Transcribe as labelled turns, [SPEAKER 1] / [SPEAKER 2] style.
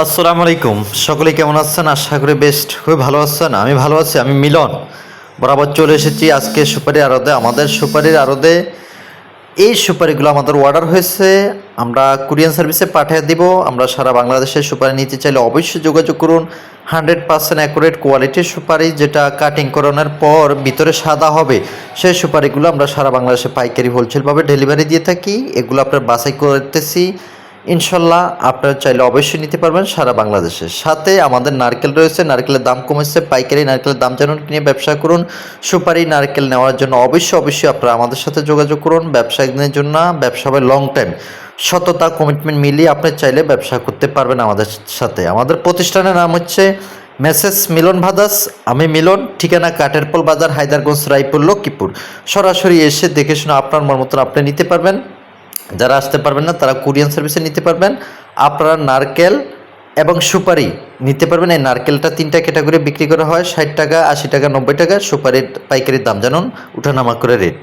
[SPEAKER 1] আসসালামু আলাইকুম। সকলে কেমন আছেন? আশা করি বেস্ট। খুবই ভালো আছেন? আমি ভালো আছি, আমি মিলন। বরাবর চলে এসেছি আজকে সুপারি আড়তে আমাদের সুপারির আড়তে এই সুপারিগুলো আমাদের অর্ডার হয়েছে। আমরা কুরিয়ান সার্ভিসে পাঠিয়ে দিব। আমরা সারা বাংলাদেশে সুপারি নিতে চাইলে অবশ্যই যোগাযোগ করুন। হান্ড্রেড পার্সেন্ট অ্যাকুরেট কোয়ালিটির সুপারি, যেটা কাটিং করানোর পর ভিতরে সাদা হবে। সেই সুপারিগুলো আমরা সারা বাংলাদেশে পাইকারি হোলসেলভাবে ডেলিভারি দিয়ে থাকি। এগুলো আপনার বাছাই করতেছি। ইনশাল্লাহ আপনারা চাইলে অবশ্যই নিতে পারবেন সারা বাংলাদেশে। সাথে আমাদের নারকেল রয়েছে, নারকেলের দাম কমেছে, পাইকারি নারকেলের দাম জানুন, কিনে ব্যবসা করুন। সুপারি নারকেল নেওয়ার জন্য অবশ্যই অবশ্যই আপনারা আমাদের সাথে যোগাযোগ করুন। ব্যবসা জন্য, ব্যবসা হবে লং টাইম সততা কমিটমেন্ট মিলিয়ে আপনি চাইলে ব্যবসা করতে পারবেন আমাদের সাথে। আমাদের প্রতিষ্ঠানের নাম হচ্ছে মেসেস মিলন ভাদাস, আমি মিলন, ঠিকানা কাঠেরপল বাজার, হায়দারগঞ্জ, রায়পুর, লক্ষ্মীপুর। সরাসরি এসে দেখে শুনে আপনার মন মতন আপনি নিতে পারবেন। যারা আসতে পারবেন না, তারা কুরিয়ান সার্ভিসে নিতে পারবেন। আপনারা নারকেল এবং সুপারি নিতে পারবেন। এই নারকেলটা তিনটা ক্যাটাগরি বিক্রি করা হয়, ষাট টাকা, আশি টাকা, নব্বই টাকা। সুপারির পাইকারির দাম জানুন, উঠানামা করে রেট।